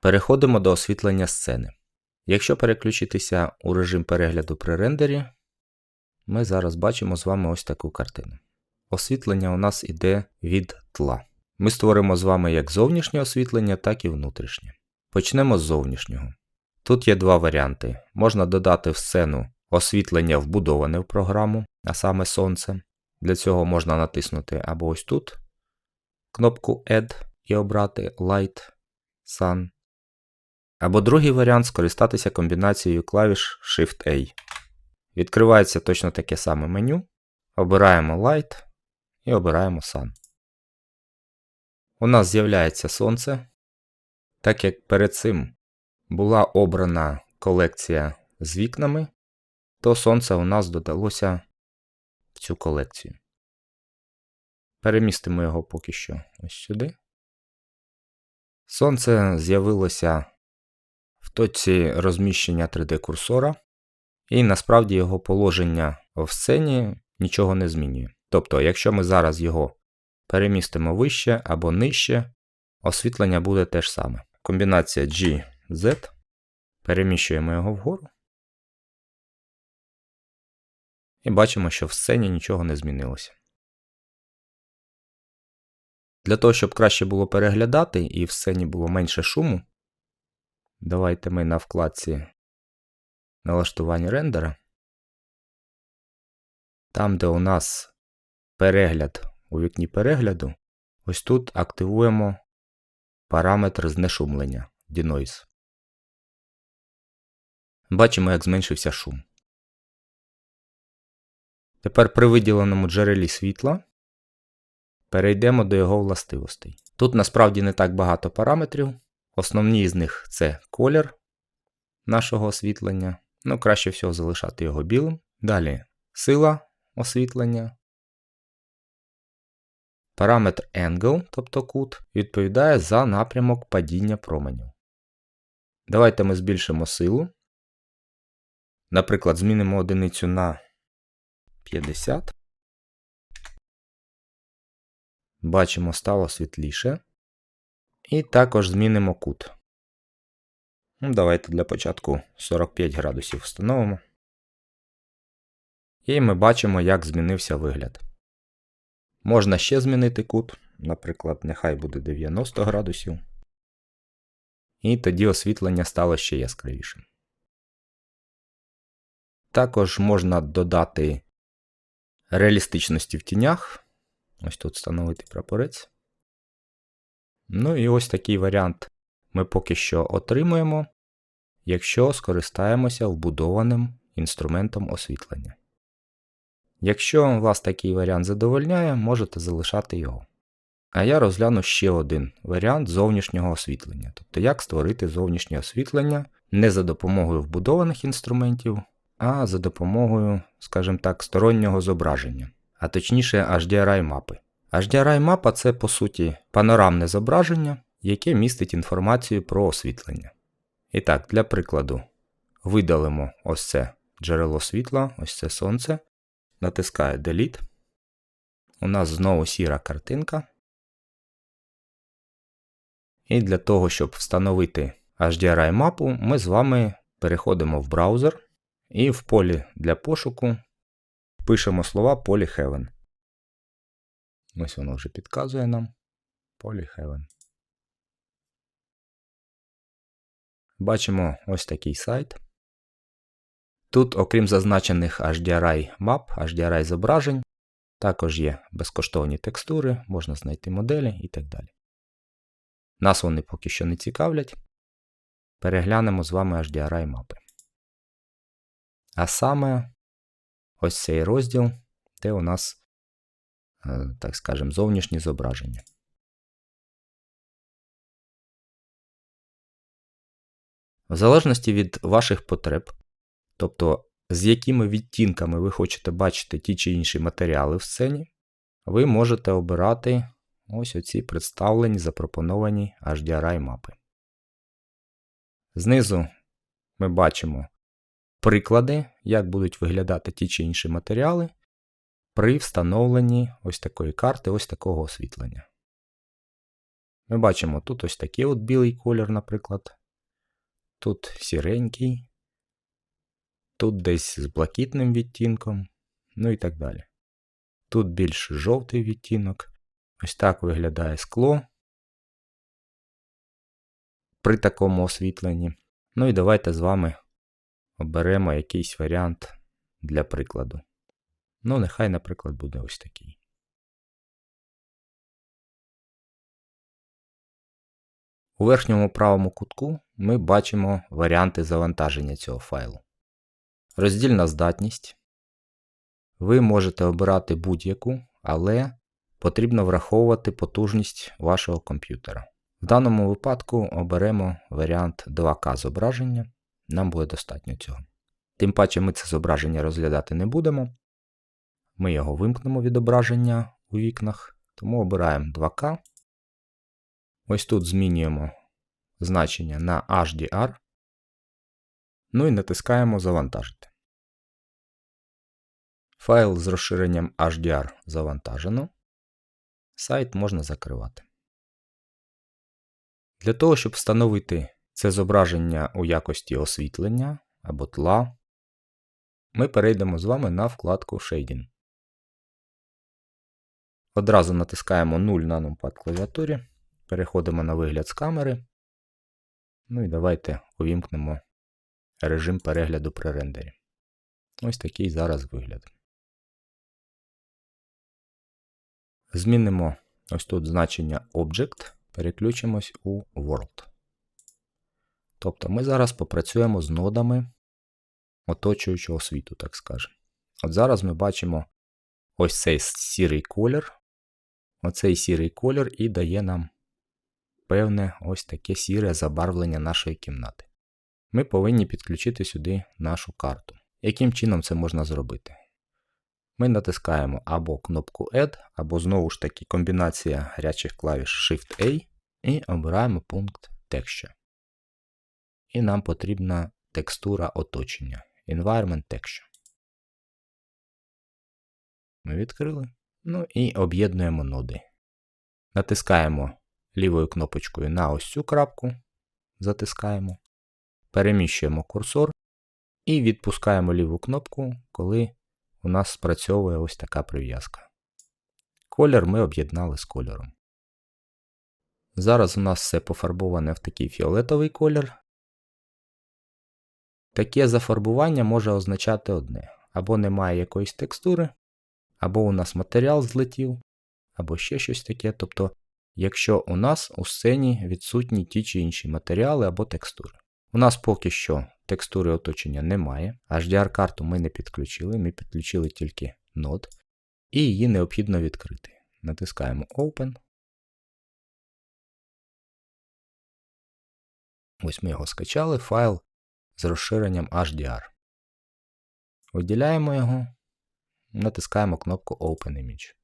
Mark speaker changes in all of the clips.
Speaker 1: Переходимо до освітлення сцени. Якщо переключитися у режим перегляду при рендері, ми зараз бачимо з вами ось таку картину. Освітлення у нас іде від тла. Ми створимо з вами як зовнішнє освітлення, так і внутрішнє. Почнемо з зовнішнього. Тут є два варіанти. Можна додати в сцену освітлення вбудоване в програму, а саме сонце. Для цього можна натиснути або ось тут кнопку Add і обрати Light, Sun. Або другий варіант скористатися комбінацією клавіш Shift-A. Відкривається точно таке саме меню. Обираємо Light і обираємо Sun. У нас з'являється сонце. Так як перед цим була обрана колекція з вікнами, то сонце у нас додалося в цю колекцію. Перемістимо його поки що ось сюди. Сонце з'явилося в точці розміщення 3D-курсора, і насправді його положення в сцені нічого не змінює. Тобто, якщо ми зараз його перемістимо вище або нижче, освітлення буде те ж саме. Комбінація G, Z. Переміщуємо його вгору. І бачимо, що в сцені нічого не змінилося. Для того, щоб краще було переглядати і в сцені було менше шуму, давайте ми на вкладці налаштування рендера. Там, де у нас перегляд у вікні перегляду, ось тут активуємо параметр знешумлення Denoise. Бачимо, як зменшився шум. Тепер при виділеному джерелі світла перейдемо до його властивостей. Тут насправді не так багато параметрів. Основні з них це колір нашого освітлення. Ну, краще всього залишати його білим. Далі сила освітлення. Параметр Angle, тобто кут, відповідає за напрямок падіння променю. Давайте ми збільшимо силу. Наприклад, змінимо одиницю на 50. Бачимо, стало світліше. І також змінимо кут. Ну, Давайте для початку 45 градусів встановимо. І ми бачимо, як змінився вигляд. Можна ще змінити кут, наприклад, нехай буде 90 градусів. І тоді освітлення стало ще яскравішим. Також можна додати реалістичності в тінях. Ось тут встановити прапорець. Ну і ось такий варіант ми поки що отримуємо, якщо скористаємося вбудованим інструментом освітлення. Якщо вас такий варіант задовольняє, можете залишати його. А я розгляну ще один варіант зовнішнього освітлення, тобто як створити зовнішнє освітлення не за допомогою вбудованих інструментів, а за допомогою, скажімо так, стороннього зображення, а точніше HDRI мапи. HDRI мапа це по суті панорамне зображення, яке містить інформацію про освітлення. І так, для прикладу, видалимо ось це джерело світла, ось це сонце. Натискаю Delete. У нас знову сіра картинка. І для того, щоб встановити HDRI мапу, ми з вами переходимо в браузер і в полі для пошуку пишемо слова Polyheaven. Ось воно вже підказує нам Polyheaven. Бачимо ось такий сайт. Тут, окрім зазначених HDRI мап, HDRI зображень, також є безкоштовні текстури, можна знайти моделі і так далі. Нас вони поки що не цікавлять. Переглянемо з вами HDRI мапи. А саме ось цей розділ, де у нас, так скажемо, зовнішні зображення. В залежності від ваших потреб, тобто з якими відтінками ви хочете бачити ті чи інші матеріали в сцені, ви можете обирати ось оці представлені запропоновані HDRI мапи. Знизу ми бачимо приклади, як будуть виглядати ті чи інші матеріали при встановленні ось такої карти, ось такого освітлення. Ми бачимо тут ось такий от білий колір, наприклад. Тут сіренький, тут десь з блакитним відтінком, ну і так далі. Тут більш жовтий відтінок. Ось так виглядає скло при такому освітленні. Ну і давайте з вами оберемо якийсь варіант для прикладу. Ну, нехай, наприклад, буде ось такий. У верхньому правому кутку ми бачимо варіанти завантаження цього файлу. Роздільна здатність. Ви можете обирати будь-яку, але потрібно враховувати потужність вашого комп'ютера. В даному випадку оберемо варіант 2К зображення, нам буде достатньо цього. Тим паче ми це зображення розглядати не будемо. Ми його вимкнемо відображення у вікнах, тому обираємо 2К. Ось тут змінюємо значення на HDR. Ну і натискаємо Завантажити. Файл з розширенням HDR завантажено. Сайт можна закривати. Для того, щоб встановити це зображення у якості освітлення або тла, ми перейдемо з вами на вкладку Shading. Одразу натискаємо 0 на numpad клавіатурі, переходимо на вигляд з камери. Ну і давайте увімкнемо режим перегляду при рендері. Ось такий зараз вигляд. Змінимо ось тут значення Object, переключимось у World. Тобто ми зараз попрацюємо з нодами оточуючого світу, так скажемо. От зараз ми бачимо ось цей сірий колір. Оцей сірий колір і дає нам певне ось таке сіре забарвлення нашої кімнати. Ми повинні підключити сюди нашу карту. Яким чином це можна зробити? Ми натискаємо або кнопку Add, або знову ж таки комбінація гарячих клавіш Shift-A і обираємо пункт Texture. І нам потрібна текстура оточення. Environment Texture. Ми відкрили. Ну і об'єднуємо ноди. Натискаємо лівою кнопочкою на ось цю крапку. Затискаємо. Переміщуємо курсор і відпускаємо ліву кнопку, коли у нас спрацьовує ось така прив'язка. Колір ми об'єднали з кольором. Зараз у нас все пофарбоване в такий фіолетовий колір. Таке зафарбування може означати одне: або немає якоїсь текстури, або у нас матеріал злетів, або ще щось таке. Тобто, якщо у нас у сцені відсутні ті чи інші матеріали або текстури. У нас поки що текстури оточення немає. HDR-карту ми не підключили, ми підключили тільки нод, і її необхідно відкрити. Натискаємо Open. Ось ми його скачали, файл з розширенням HDR. Виділяємо його, натискаємо кнопку Open Image.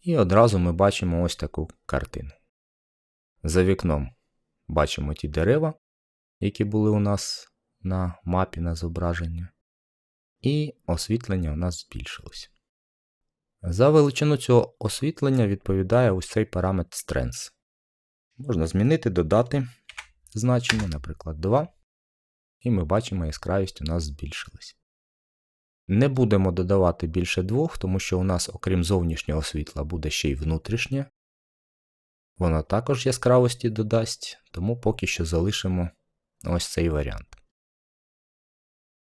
Speaker 1: І одразу ми бачимо ось таку картину. За вікном бачимо ті дерева, які були у нас на мапі на зображення. І освітлення у нас збільшилось. За величину цього освітлення відповідає ось цей параметр Strength. Можна змінити, додати значення, наприклад, 2. І ми бачимо, яскравість у нас збільшилась. Не будемо додавати більше двох, тому що у нас, окрім зовнішнього світла, буде ще й внутрішнє. Воно також яскравості додасть, тому поки що залишимо ось цей варіант.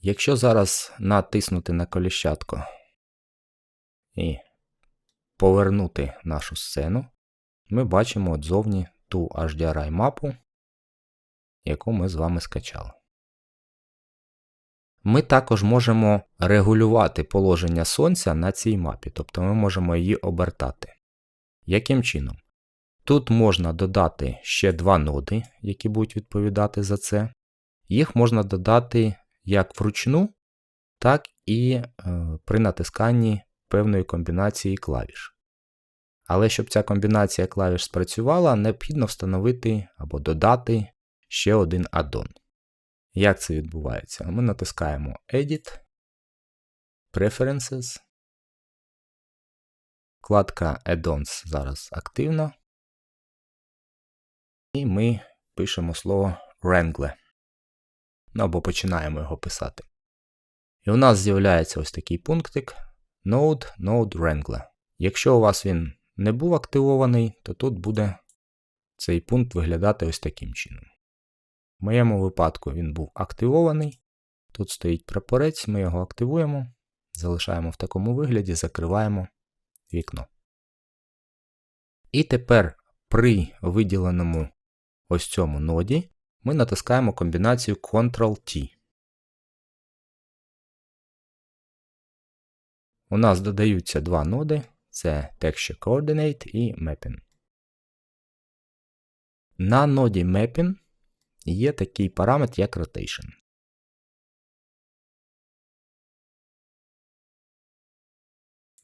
Speaker 1: Якщо зараз натиснути на коліщатко і повернути нашу сцену, ми бачимо от зовні ту HDRI мапу, яку ми з вами скачали. Ми також можемо регулювати положення сонця на цій мапі, тобто ми можемо її обертати. Яким чином? Тут можна додати ще два ноди, які будуть відповідати за це. Їх можна додати як вручну, так і е, при натисканні певної комбінації клавіш. Але щоб ця комбінація клавіш спрацювала, необхідно встановити або додати ще один аддон. Як це відбувається? Ми натискаємо Edit, Preferences. Вкладка Add-ons зараз активна. І ми пишемо слово Wrangle. Ну або починаємо його писати. І у нас з'являється ось такий пунктик Node Node Wrangler. Якщо у вас він не був активований, то тут буде цей пункт виглядати ось таким чином. В моєму випадку він був активований. Тут стоїть прапорець, ми його активуємо, залишаємо в такому вигляді, закриваємо вікно. І тепер при виділеному ось цьому ноді ми натискаємо комбінацію Ctrl-T. У нас додаються два ноди: це Texture Coordinate і Mapping. На ноді Mapping є такий параметр, як Rotation.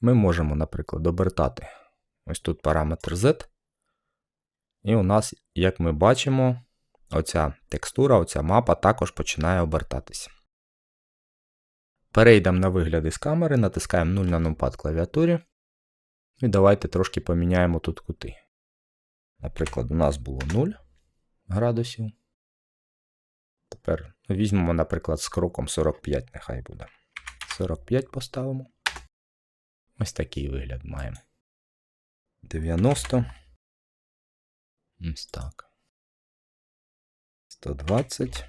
Speaker 1: Ми можемо, наприклад, обертати ось тут параметр Z. І у нас, як ми бачимо, оця текстура, оця мапа також починає обертатися. Перейдемо на вигляди з камери, натискаємо 0 на numpad клавіатурі. І давайте трошки поміняємо тут кути. Наприклад, у нас було 0 градусів. Тепер візьмемо, наприклад, з кроком 45, нехай буде. 45 поставимо. Ось такий вигляд маємо. 90. Ось так. 120.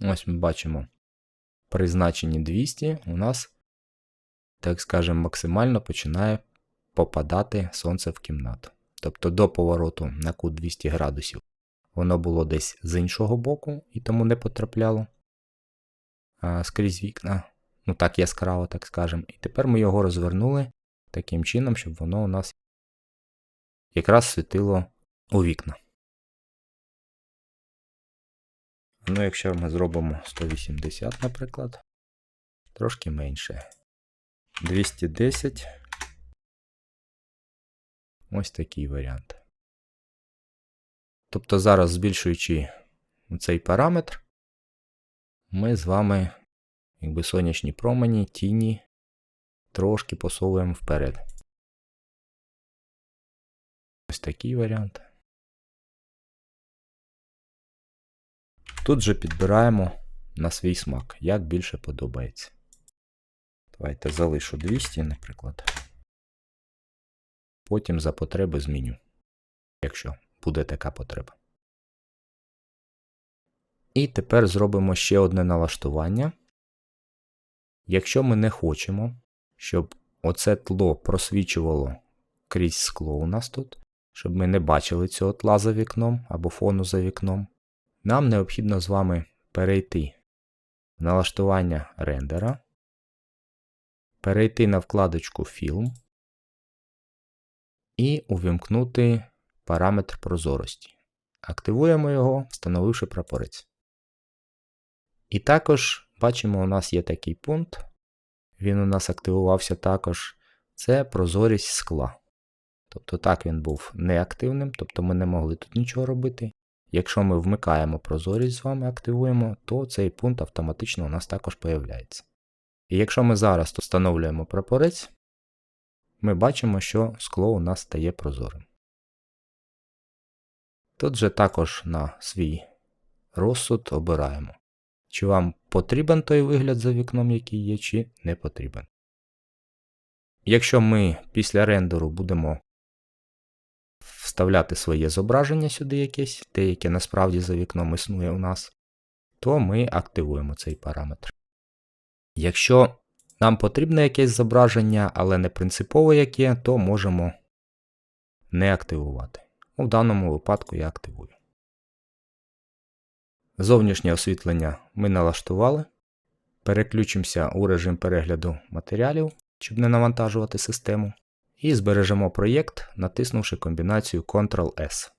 Speaker 1: Ось ми бачимо при значенні 200 у нас, так скажемо, максимально починає попадати сонце в кімнату. Тобто до повороту на кут 200 градусів воно було десь з іншого боку і тому не потрапляло а, скрізь вікна. Ну так яскраво, так скажемо. І тепер ми його розвернули таким чином, щоб воно у нас якраз світило у вікна. Ну, якщо ми зробимо 180, наприклад, трошки менше. 210. Ось такий варіант. Тобто зараз, збільшуючи цей параметр, ми з вами, якби сонячні промені, тіні, трошки посовуємо вперед. Ось такий варіант. Тут же підбираємо на свій смак, як більше подобається. Давайте залишу 200, наприклад. Потім за потреби зміню, якщо буде така потреба. І тепер зробимо ще одне налаштування. Якщо ми не хочемо, щоб оце тло просвічувало крізь скло у нас тут, щоб ми не бачили цього тла за вікном або фону за вікном, нам необхідно з вами перейти в налаштування рендера, перейти на вкладочку Film і увімкнути параметр прозорості. Активуємо його, встановивши прапорець. І також бачимо, у нас є такий пункт. Він у нас активувався також. Це прозорість скла. Тобто так він був неактивним, тобто ми не могли тут нічого робити. Якщо ми вмикаємо прозорість з вами, активуємо, то цей пункт автоматично у нас також появляється. І якщо ми зараз встановлюємо прапорець, ми бачимо, що скло у нас стає прозорим. Тут же також на свій розсуд обираємо, чи вам потрібен той вигляд за вікном, який є, чи не потрібен. Якщо ми після рендеру будемо вставляти своє зображення сюди якесь, те, яке насправді за вікном існує у нас, то ми активуємо цей параметр. Якщо нам потрібне якесь зображення, але не принципове яке, то можемо не активувати. У даному випадку я активую. Зовнішнє освітлення ми налаштували. Переключимося у режим перегляду матеріалів, щоб не навантажувати систему. І збережемо проєкт, натиснувши комбінацію Ctrl-S.